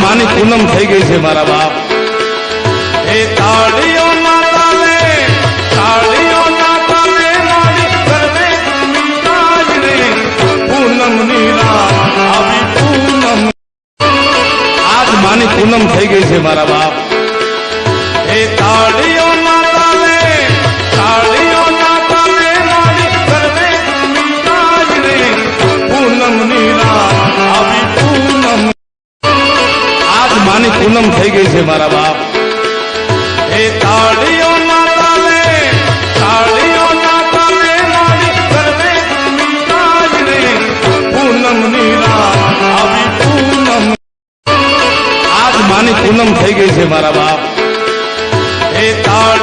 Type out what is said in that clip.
માની પૂનમ થઈ ગઈ છે મારા બાપ. એ તાળીઓ આજ પૂનમ થઈ ગઈ છે મારા બાપ. એ તાળીઓ માની પૂનમ થઈ ગઈ છે મારા બાપ. એ તાળીઓ માની પૂનમ થઈ ગઈ છે મારા બાપ. એ તાળીઓ